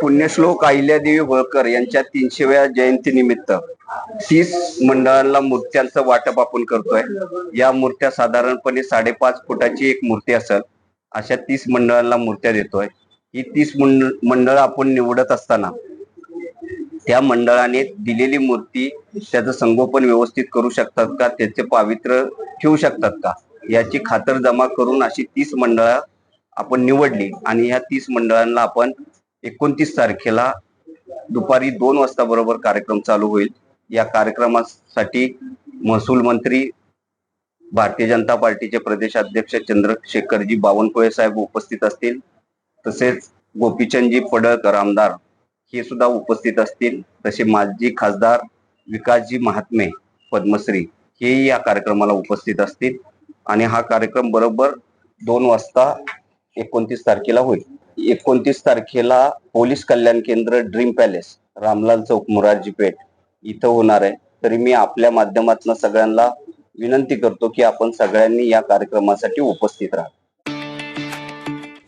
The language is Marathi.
पुण्यश्लोक अहिल्यादेवी होळकर यांच्या तीनशेव्या जयंतीनिमित्त तीस मंडळांना मूर्त्यांचं वाटप आपण करतोय. या मूर्त्या साधारणपणे साडेपाच फुटाची एक मूर्ती असेल अशा तीस मंडळांना मूर्त्या देतोय. ही तीस मंडळ आपण निवडत असताना त्या मंडळाने दिलेली मूर्ती त्याचं संगोपन व्यवस्थित करू शकतात का? त्याचे पावित्र्य ठेवू शकतात का? याची खातर जमा करून अशी तीस मंडळं आपण निवडली आणि ह्या तीस मंडळांना आपण एकोणतीस तारखेला दुपारी दोन वाजता बरोबर कार्यक्रम चालू होईल. या कार्यक्रमासाठी महसूल मंत्री भारतीय जनता पार्टीचे प्रदेशाध्यक्ष चंद्रशेखरजी बावनकुळे साहेब उपस्थित असतील. तसेच गोपीचंदजी पडळकर आमदार हे सुद्धा उपस्थित असतील. तसे माजी खासदार विकासजी महात्मे पद्मश्री हेही या कार्यक्रमाला उपस्थित असतील. आणि हा कार्यक्रम बरोबर दोन वाजता एकोणतीस तारखेला होईल. एकोणतीस तारखेला पोलीस कल्याण केंद्र ड्रीम पॅलेस रामलाल चौक मुरारजी पेठ इथं होणार आहे. तरी मी आपल्या माध्यमातून सगळ्यांना विनंती करतो की आपण सगळ्यांनी या कार्यक्रमासाठी उपस्थित राहा.